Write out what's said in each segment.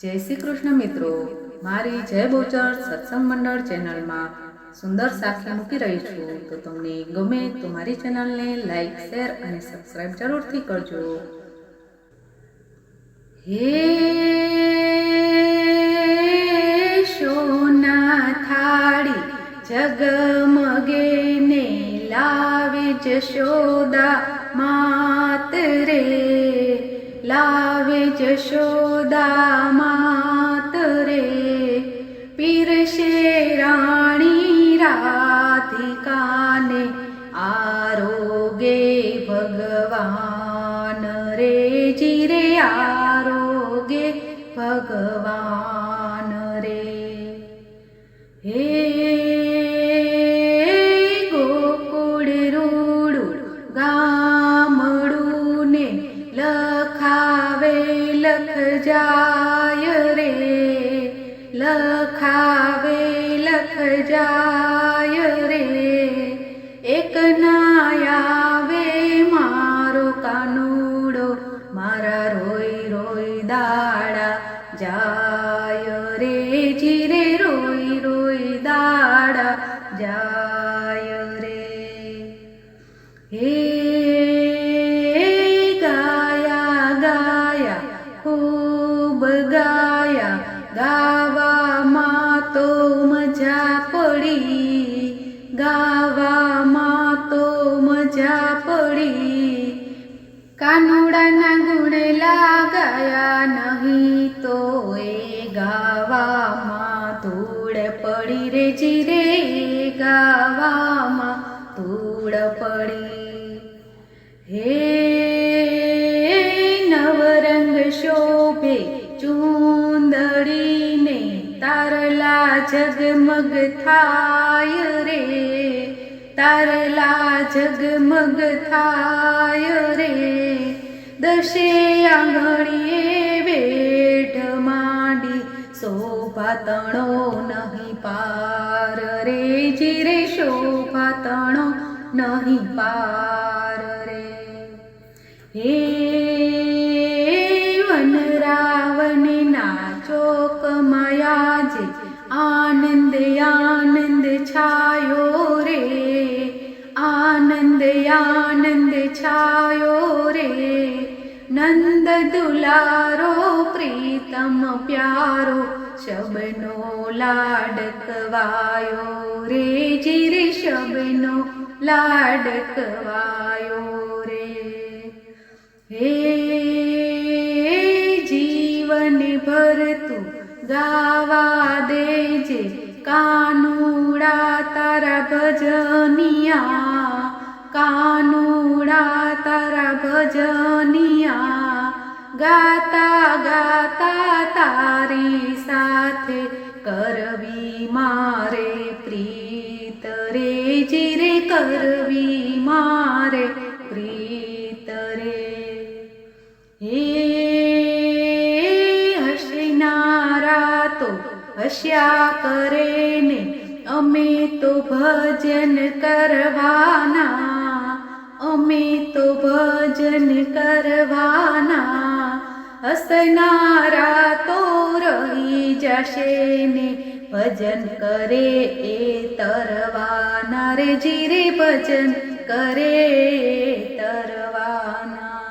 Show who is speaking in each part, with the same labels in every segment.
Speaker 1: જય શ્રી કૃષ્ણ મિત્રો. મારી જય બોચર સત્સંગ મંડળ ચેનલમાં સુંદર સાખી મૂકી રહી છું. તો તમને ગમે તો મારી ચેનલને લાઈક, શેર અને સબસ્ક્રાઈબ જરૂરથી કરજો. હે સોના થાળી જગમગે ને લાવે જશોદા માત રે લાવે જશોદા રાધિકાને આરોગે ભગવાન. રે જીરે આરોગે ભગવાન રે. હે ગોકુળ રૂડું ગામડું ને લખાવે લખ જાય રે. લખાવે લખ જાય રે. દાડા જાય રે જીરે રોઈ રોઈ દાડા જાય રે. હે ગાયા ગાયા ખૂબ ગાયા ગાવામાં તો મજા પડી ગાવામાં તો મજા પડી કાનુડાના ગુણ લાગાયા નહીં તો એ ગાવામાં ધૂળ પડી રે જીરે ગાવામાં ધૂળ પડી. હે નવરંગ શોભે ચૂંદડીને તારલા જગમગ થાય રે. તારલા જગમગ થાય રે. દશે આંગળીએ વેઠ માંડી શોભા તણો નહીં પાર રે. જીરે શોભા તણો નહીં પાર આનંદ છાયો રે નંદ દુલારો પ્રીતમ પ્યારો શબનો લાડકવાયો રે જીરે શબનો લાડકવાયો રે હે જીવન ભરતું ગાવા દેજે કાનુડા તારા ભજનિયા કાનુડા તારા ભજનિયા, ગાતા ગાતા તારી સાથે કરવી મારે પ્રીત રે, જીરે કરવી મારે પ્રીત રે. હે હસનારા તો હસ્યા કરે ને અમે તો ભજન કરવાના. અમે તો ભજન કરવાના, હસનારા તો રહી જશે ને, ભજન કરે એ તરવાના, રે જીરે ભજન કરે તરવાના.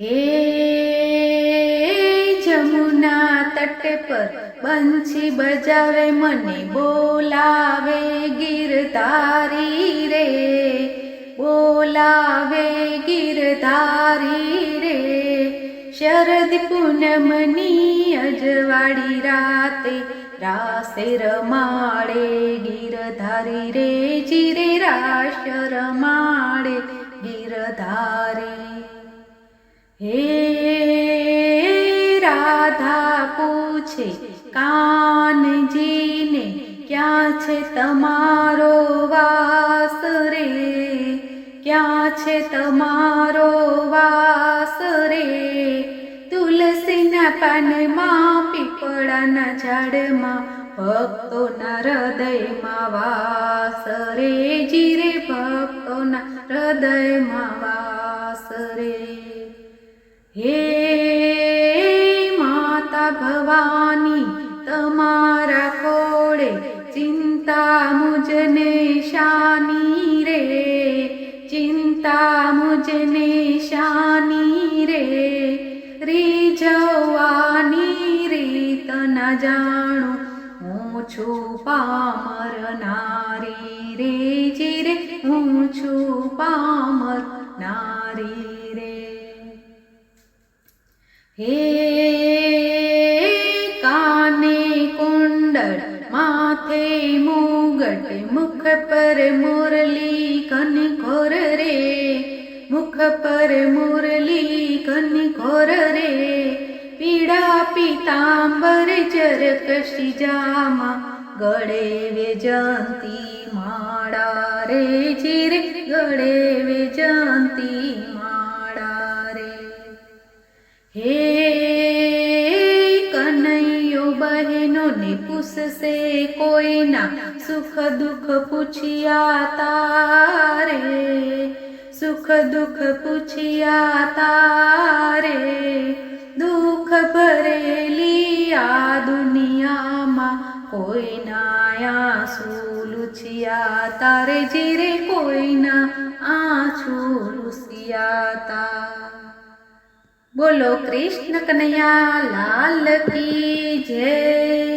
Speaker 1: હે જમુના તટ પર બંછી બજાવે, મને બોલાવે ગીરધારી રે. બોલાવે ગીરધારી રે. શરદ પૂનમની અજવાળી રાતે રાસે રમાડે ગીરધારી રે. જીરે રાશ રમાડે ગીરધારી. હે રાધા પૂછે કાનજીને, ક્યાં છે તમારો વાસ રે? ક્યાં છે તમારો વાસ રે? તુલસીના પાનમાં, પીપળાના ઝાડમાં, ભક્તોના હૃદયમાં વાસ રે. જીરે ભક્તોના હૃદયમાં વાસ રે. હે ભવાની, તમારા ખોડે ચિંતા મુજને શાની ચિંતા મુજને શાની રે રીઝવાની રીત ન જાણું હું છું પામર નારી રે જીરે હું છું પામર નારી રે હે કાને કુંડળ माथे मुखरी मुख पर मुरली कन खोर रे। मुख पर मुरली कन खोर रे। पीड़ा पीताम्बर चर कष्टा गडे व्यति माडा रे। चिरे गडे व्यन्ति माडा रे। हे પૂછશે કોઈના સુખ દુઃખ પૂછ્યા તારે સુખ દુઃખ પૂછ્યા તારે દુઃખ ભરેલી આ દુનિયામાં કોઈના આંસુ લૂછ્યા તારે જીરે કોઈના આંસુ લૂછ્યા તા બોલો કૃષ્ણ કનૈયા લાલ કી જય